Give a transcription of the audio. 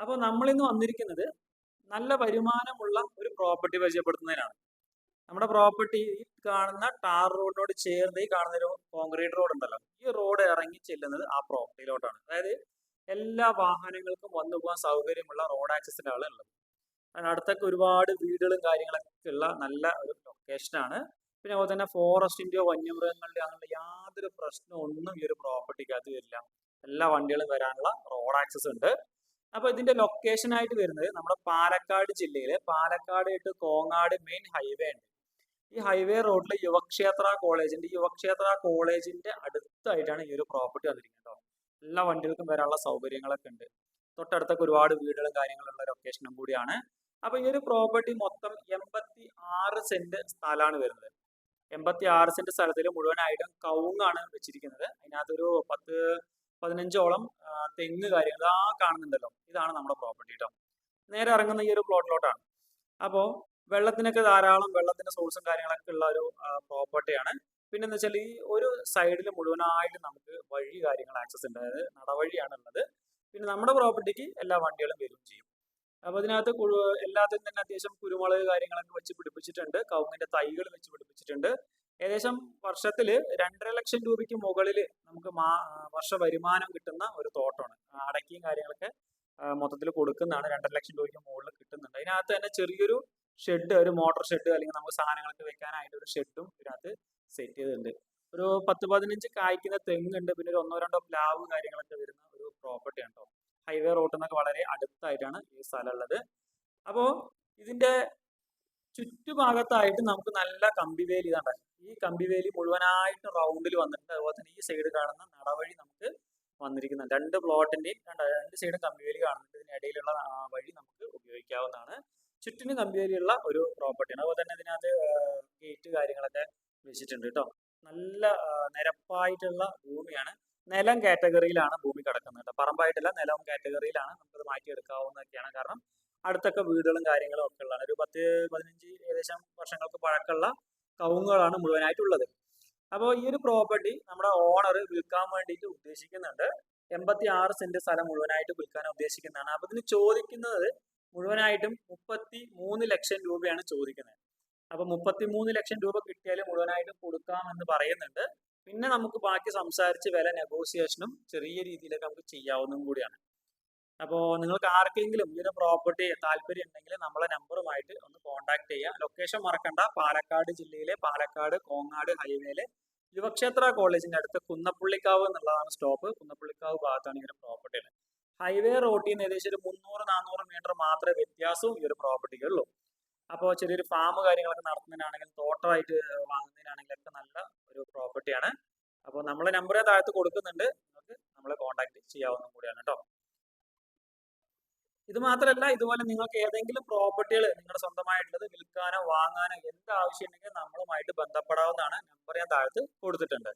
അപ്പോൾ നമ്മളിന്ന് വന്നിരിക്കുന്നത് നല്ല വരുമാനമുള്ള ഒരു പ്രോപ്പർട്ടി പരിചയപ്പെടുത്തുന്നതിനാണ്. നമ്മുടെ പ്രോപ്പർട്ടി കാണുന്ന ടാർ റോഡിനോട് ചേർന്ന് ഈ കാണുന്ന ഒരു കോൺക്രീറ്റ് റോഡ് ഉണ്ടല്ലോ. ഈ റോഡ് ഇറങ്ങി ചെല്ലുന്നത് ആ പ്രോപ്പർട്ടിയിലോട്ടാണ് അതായത് എല്ലാ വാഹനങ്ങൾക്കും വന്നു പോകാൻ സൗകര്യമുള്ള റോഡ് ആക്സസിന്റെ ഉള്ളത്. അതിന് അടുത്തൊക്കെ ഒരുപാട് വീടുകളും കാര്യങ്ങളൊക്കെ ഉള്ള നല്ല ഒരു ലൊക്കേഷനാണ് പിന്നെ അതുപോലെ തന്നെ ഫോറസ്റ്റിന്റെയോ വന്യമൃഗങ്ങളുടെയോ അങ്ങനെയുള്ള യാതൊരു പ്രശ്നമൊന്നും ഈ ഒരു പ്രോപ്പർട്ടിക്കകത്ത് വരില്ല. എല്ലാ വണ്ടികളും വരാനുള്ള റോഡ് ആക്സസ് ഉണ്ട്. അപ്പൊ ഇതിന്റെ ലൊക്കേഷൻ ആയിട്ട് വരുന്നത് നമ്മുടെ പാലക്കാട് ജില്ലയിലെ. Palakkad to Kongad main highway ഉണ്ട്. ഈ ഹൈവേ റോഡിലെ യുവക്ഷേത്ര കോളേജിന്റെ യുവക്ഷേത്ര കോളേജിന്റെ അടുത്തായിട്ടാണ് ഈ ഒരു പ്രോപ്പർട്ടി വന്നിരിക്കുന്നത് എല്ലാ വണ്ടികൾക്കും വരാനുള്ള സൗകര്യങ്ങളൊക്കെ ഉണ്ട്. തൊട്ടടുത്തൊക്കെ ഒരുപാട് വീടുകളും കാര്യങ്ങളുള്ള ലൊക്കേഷനും കൂടിയാണ്. അപ്പൊ ഈ ഒരു പ്രോപ്പർട്ടി മൊത്തം എൺപത്തി ആറ് സെന്റ് സ്ഥലമാണ് വരുന്നത്. എൺപത്തി ആറ് സെന്റ് സ്ഥലത്തിൽ മുഴുവനായിട്ടും കൗങ്ങാണ് വെച്ചിരിക്കുന്നത്. അതിനകത്തൊരു പത്ത് പതിനഞ്ചോളം തെങ്ങ് കാര്യങ്ങൾ ആ കാണുന്നുണ്ടല്ലോ. ഇതാണ് നമ്മുടെ പ്രോപ്പർട്ടി കേട്ടോ നേരെ ഇറങ്ങുന്ന ഈ ഒരു പ്ലോട്ടിലോട്ടാണ് അപ്പോൾ വെള്ളത്തിനൊക്കെ ധാരാളം വെള്ളത്തിന്റെ സോഴ്സും കാര്യങ്ങളൊക്കെ ഉള്ള ഒരു പ്രോപ്പർട്ടിയാണ് പിന്നെ എന്ന് വെച്ചാൽ ഈ ഒരു സൈഡിൽ മുഴുവനായിട്ട് നമുക്ക് വഴി കാര്യങ്ങൾ ആക്സസ് ഉണ്ട്. അതായത് നടവഴിയാണ് ഉള്ളത് പിന്നെ നമ്മുടെ പ്രോപ്പർട്ടിക്ക് എല്ലാ വണ്ടികളും വരും ചെയ്യും. അപ്പൊ അതിനകത്ത് എല്ലാത്തിനും തന്നെ അത്യാവശ്യം കുരുമുളക് കാര്യങ്ങളൊക്കെ വെച്ച് പിടിപ്പിച്ചിട്ടുണ്ട്. കവുങ്ങിന്റെ തൈകൾ വെച്ച് പിടിപ്പിച്ചിട്ടുണ്ട്. ഏകദേശം വർഷത്തിൽ രണ്ടര ലക്ഷം രൂപയ്ക്ക് മുകളിൽ നമുക്ക് മാ വർഷ വരുമാനം കിട്ടുന്ന ഒരു തോട്ടമാണ്. അടക്കിയും കാര്യങ്ങളൊക്കെ മൊത്തത്തിൽ കൊടുക്കുന്നതാണ്. രണ്ടര ലക്ഷം രൂപയ്ക്ക് മുകളിൽ കിട്ടുന്നുണ്ട്. അതിനകത്ത് തന്നെ ചെറിയൊരു ഷെഡ് ഒരു മോട്ടോർ ഷെഡ് അല്ലെങ്കിൽ നമുക്ക് സാധനങ്ങളൊക്കെ വെക്കാനായിട്ട് ഒരു ഷെഡും ഇതിനകത്ത് സെറ്റ് ചെയ്തിട്ടുണ്ട്. ഒരു പത്ത് പതിനഞ്ച് കായ്ക്കുന്ന തെങ്ങുണ്ട്. പിന്നെ ഒരു ഒന്നോ രണ്ടോ പ്ലാവ് കാര്യങ്ങളൊക്കെ വരുന്ന ഒരു പ്രോപ്പർട്ടി ഉണ്ടോ ഹൈവേ റോഡിൽ നിന്നൊക്കെ വളരെ അടുത്തായിട്ടാണ് ഈ സ്ഥലം ഉള്ളത് അപ്പോൾ ഇതിന്റെ ചുറ്റുഭാഗത്തായിട്ട് നമുക്ക് നല്ല കമ്പിവേലി ഇതാണ്ട് ഈ കമ്പിവേലി മുഴുവനായിട്ട് റൗണ്ടിൽ വന്നിട്ടുണ്ട്. അതുപോലെ തന്നെ ഈ സൈഡ് കാണുന്ന നടവഴി നമുക്ക് വന്നിരിക്കുന്നുണ്ട്. രണ്ട് പ്ലോട്ടിന്റെയും രണ്ട് രണ്ട് സൈഡും കമ്പിവേലി കാണുന്നുണ്ട്. ഇതിനിടയിലുള്ള വഴി നമുക്ക് ഉപയോഗിക്കാവുന്നതാണ്. ചുറ്റിന് കമ്പിവേലിയുള്ള ഒരു പ്രോപ്പർട്ടിയാണ് അതുപോലെ തന്നെ ഇതിനകത്ത് ഗേറ്റ് കാര്യങ്ങളൊക്കെ വെച്ചിട്ടുണ്ട് കേട്ടോ. നല്ല നിരപ്പായിട്ടുള്ള ഭൂമിയാണ്. നിലം കാറ്റഗറിയിലാണ് ഭൂമി കിടക്കുന്നത് കേട്ടോ പറമ്പായിട്ടല്ല നിലം കാറ്റഗറിയിലാണ് നമുക്കത് മാറ്റിയെടുക്കാവുന്നതൊക്കെയാണ്. കാരണം അടുത്തൊക്കെ വീടുകളും കാര്യങ്ങളും ഒക്കെ ഉള്ളതാണ് ഒരു പത്ത് പതിനഞ്ച് ഏകദേശം വർഷങ്ങൾക്ക് പഴക്കമുള്ള കവുങ്ങുകളാണ് മുഴുവനായിട്ടുള്ളത്. അപ്പോൾ ഈ ഒരു പ്രോപ്പർട്ടി നമ്മുടെ ഓണർ വിൽക്കാൻ വേണ്ടിയിട്ട് ഉദ്ദേശിക്കുന്നുണ്ട്. എൺപത്തി ആറ് സെന്റ് സ്ഥലം മുഴുവനായിട്ട് വിൽക്കാൻ ഉദ്ദേശിക്കുന്നതാണ്. അപ്പൊ ഇതിന് ചോദിക്കുന്നത് മുഴുവനായിട്ടും മുപ്പത്തി മൂന്ന് ലക്ഷം രൂപയാണ് ചോദിക്കുന്നത്. അപ്പൊ മുപ്പത്തി മൂന്ന് ലക്ഷം രൂപ കിട്ടിയാൽ മുഴുവനായിട്ടും കൊടുക്കാം എന്ന് പറയുന്നുണ്ട്. പിന്നെ നമുക്ക് ബാക്കി സംസാരിച്ച് വില നെഗോസിയേഷനും ചെറിയ രീതിയിലൊക്കെ നമുക്ക് ചെയ്യാവുന്നതും കൂടിയാണ്. അപ്പോൾ നിങ്ങൾക്ക് ആർക്കെങ്കിലും ഈ ഒരു പ്രോപ്പർട്ടി താല്പര്യം ഉണ്ടെങ്കിൽ നമ്മളെ നമ്പറുമായിട്ട് ഒന്ന് കോൺടാക്ട് ചെയ്യുക ലൊക്കേഷൻ മറക്കണ്ട. പാലക്കാട് ജില്ലയിലെ പാലക്കാട് കോങ്ങാട് ഹൈവേയിലെ യുവക്ഷേത്ര കോളേജിന്റെ അടുത്ത് കുന്നപ്പുള്ളിക്കാവ് എന്നുള്ളതാണ് സ്റ്റോപ്പ് കുന്നപ്പുള്ളിക്കാവ് ഭാഗത്താണ് ഈ ഒരു പ്രോപ്പർട്ടി ഹൈവേ റോട്ടിൽ നിന്ന് ഏകദേശം ഒരു മുന്നൂറ് നാനൂറ് മീറ്റർ മാത്രമേ വ്യത്യാസവും ഈ ഒരു പ്രോപ്പർട്ടിക്ക് ഉള്ളൂ. അപ്പോൾ ചെറിയൊരു ഫാം കാര്യങ്ങളൊക്കെ നടത്തുന്നതിനാണെങ്കിലും തോട്ടമായിട്ട് വാങ്ങുന്നതിനാണെങ്കിലും ഒക്കെ നല്ല പ്രോപ്പർട്ടിയാണ് അപ്പോൾ നമ്മളെ നമ്പർ താഴത്ത് കൊടുക്കുന്നുണ്ട്. നിങ്ങൾക്ക് നമ്മളെ കോൺടാക്ട് ചെയ്യാവുന്ന കൂടിയാണ് കേട്ടോ. ഇത് മാത്രമല്ല ഇതുപോലെ നിങ്ങൾക്ക് ഏതെങ്കിലും പ്രോപ്പർട്ടികൾ നിങ്ങളുടെ സ്വന്തമായിട്ടുള്ളത് വിൽക്കാനോ വാങ്ങാനോ എന്ത് ആവശ്യമുണ്ടെങ്കിൽ നമ്മളുമായിട്ട് ബന്ധപ്പെടാവുന്നതാണ്. നമ്പർ ഞാൻ താഴത്ത് കൊടുത്തിട്ടുണ്ട്.